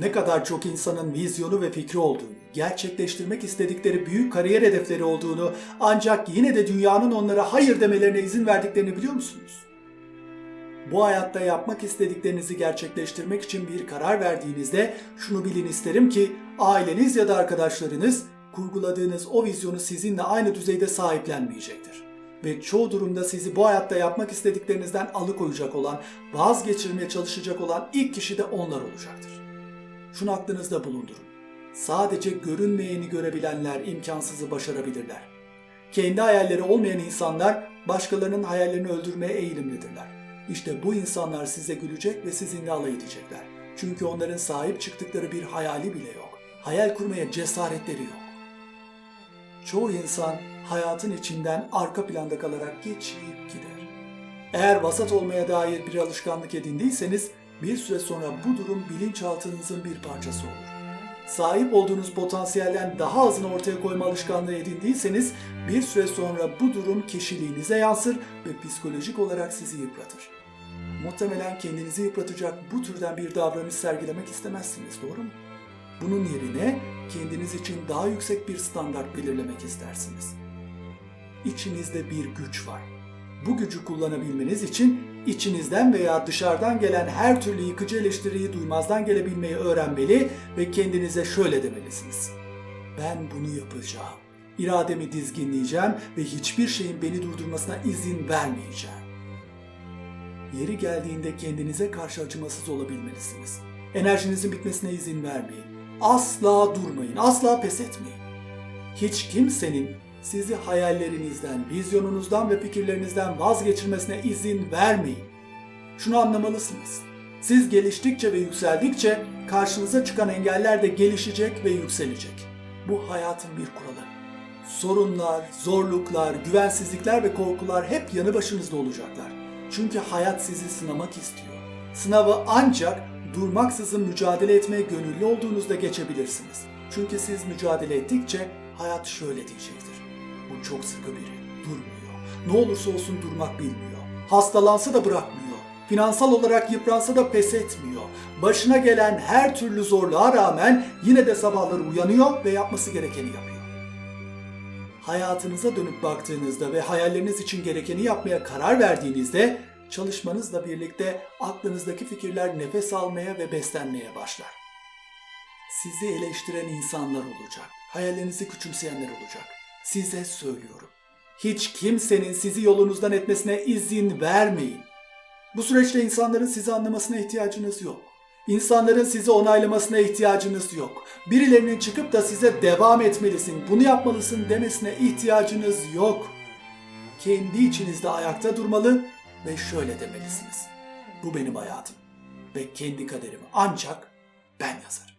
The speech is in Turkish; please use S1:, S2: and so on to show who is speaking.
S1: Ne kadar çok insanın vizyonu ve fikri olduğunu, gerçekleştirmek istedikleri büyük kariyer hedefleri olduğunu ancak yine de dünyanın onlara hayır demelerine izin verdiklerini biliyor musunuz? Bu hayatta yapmak istediklerinizi gerçekleştirmek için bir karar verdiğinizde şunu bilin isterim ki aileniz ya da arkadaşlarınız kurguladığınız o vizyonu sizinle aynı düzeyde sahiplenmeyecektir. Ve çoğu durumda sizi bu hayatta yapmak istediklerinizden alıkoyacak olan, vazgeçirmeye çalışacak olan ilk kişi de onlar olacaktır. Şunu aklınızda bulundurun. Sadece görünmeyeni görebilenler imkansızı başarabilirler. Kendi hayalleri olmayan insanlar başkalarının hayallerini öldürmeye eğilimlidirler. İşte bu insanlar size gülecek ve sizinle alay edecekler. Çünkü onların sahip çıktıkları bir hayali bile yok. Hayal kurmaya cesaretleri yok. Çoğu insan hayatın içinden arka planda kalarak geçip gider. Eğer vasat olmaya dair bir alışkanlık edindiyseniz bir süre sonra bu durum bilinçaltınızın bir parçası olur. Sahip olduğunuz potansiyelden daha azını ortaya koyma alışkanlığı edindiyseniz bir süre sonra bu durum kişiliğinize yansır ve psikolojik olarak sizi yıpratır. Muhtemelen kendinizi yıpratacak bu türden bir davranış sergilemek istemezsiniz, doğru mu? Bunun yerine kendiniz için daha yüksek bir standart belirlemek istersiniz. İçinizde bir güç var. Bu gücü kullanabilmeniz için içinizden veya dışarıdan gelen her türlü yıkıcı eleştiriyi duymazdan gelebilmeyi öğrenmeli ve kendinize şöyle demelisiniz. Ben bunu yapacağım. İrademi dizginleyeceğim ve hiçbir şeyin beni durdurmasına izin vermeyeceğim. Yeri geldiğinde kendinize karşı acımasız olabilmelisiniz. Enerjinizin bitmesine izin vermeyin. Asla durmayın, asla pes etmeyin. Hiç kimsenin sizi hayallerinizden, vizyonunuzdan ve fikirlerinizden vazgeçirmesine izin vermeyin. Şunu anlamalısınız. Siz geliştikçe ve yükseldikçe karşınıza çıkan engeller de gelişecek ve yükselecek. Bu hayatın bir kuralı. Sorunlar, zorluklar, güvensizlikler ve korkular hep yanı başınızda olacaklar. Çünkü hayat sizi sınamak istiyor. Sınavı ancak durmaksızın mücadele etmeye gönüllü olduğunuzda geçebilirsiniz. Çünkü siz mücadele ettikçe hayat şöyle diyecektir. Bu çok sıkı biri, durmuyor. Ne olursa olsun durmak bilmiyor. Hastalansa da bırakmıyor. Finansal olarak yıpransa da pes etmiyor. Başına gelen her türlü zorluğa rağmen yine de sabahları uyanıyor ve yapması gerekeni yapıyor. Hayatınıza dönüp baktığınızda ve hayalleriniz için gerekeni yapmaya karar verdiğinizde çalışmanızla birlikte aklınızdaki fikirler nefes almaya ve beslenmeye başlar. Sizi eleştiren insanlar olacak. Hayallerinizi küçümseyenler olacak. Size söylüyorum. Hiç kimsenin sizi yolunuzdan etmesine izin vermeyin. Bu süreçte insanların sizi anlamasına ihtiyacınız yok. İnsanların sizi onaylamasına ihtiyacınız yok. Birilerinin çıkıp da size devam etmelisin, bunu yapmalısın demesine ihtiyacınız yok. Kendi içinizde ayakta durmalı ve şöyle demelisiniz. Bu benim hayatım ve kendi kaderimi ancak ben yazarım.